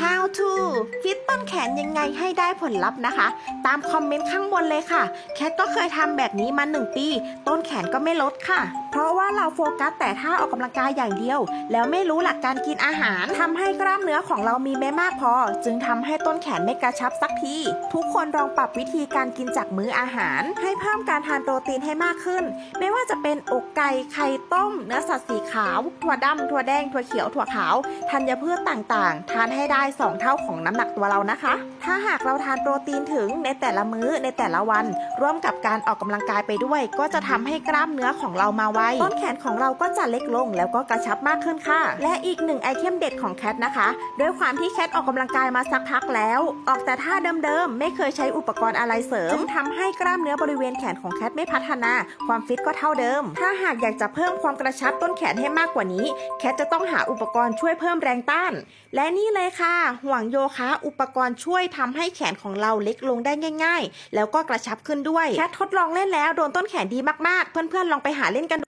How to ฟิตต้นแขนยังไงให้ได้ผลลัพธ์นะคะ ตามคอมเมนต์ข้างบนเลยค่ะ แคทก็เคยทำแบบนี้มา1ปี ต้นแขนก็ไม่ลดค่ะ เพราะว่าเราโฟกัสแต่ท่าออกกำลังกายอย่างเดียว แล้วไม่รู้หลักการกินอาหารทำให้กล้ามเนื้อของเรามีไม่มากพอ จึงทำให้ต้นแขนไม่กระชับสักที ทุกคนลองปรับวิธีการกินจากมื้ออาหาร ให้เพิ่มการทานโปรตีนให้มากขึ้น ไม่ว่าจะเป็นอกไก่ไข่ต้ม เนื้อสัตว์สีขาวถั่วดำถั่วแดงถั่วเขียวถั่วขาวธัญพืชต่างๆ ทานให้ได้2เท่าของน้ำหนักตัวเรานะคะ ถ้าหากเราทานโปรตีนถึงในแต่ละมื้อในแต่ละวัน ร่วมกับการออกกำลังกายไปด้วย ก็จะทำให้กล้ามเนื้อของเรามาไวต้นแขนของเราก็จะเล็กลง แล้วก็กระชับมากขึ้นค่ะ และอีกหนึ่งไอเทมเด็ดของแคทนะคะด้วยความที่แคทออกกำลังกายมาสักพักแล้ว ออกแต่ท่าเดิมๆไม่เคยใช้อุปกรณ์อะไรเสริมจึงทำให้กล้ามเนื้อบริเวณแขนของแคทไม่พัฒนา ความฟิตก็เท่าเดิม ถ้าหากอยากจะเพิ่มความกระชับต้นแขนให้มากกว่านี้ แคทจะต้องหาอุปกรณ์ช่วยเพิ่มแรงต้าน และนี่เลยค่ะห่วงโยคะอุปกรณ์ช่วยทำให้แขนของเราเล็กลงได้ง่าย ๆ แล้วก็กระชับขึ้นด้วยแค่ทดลองเล่นแล้วโดนต้นแขนดีมากๆ เพื่อนๆลองไปหาเล่นกัน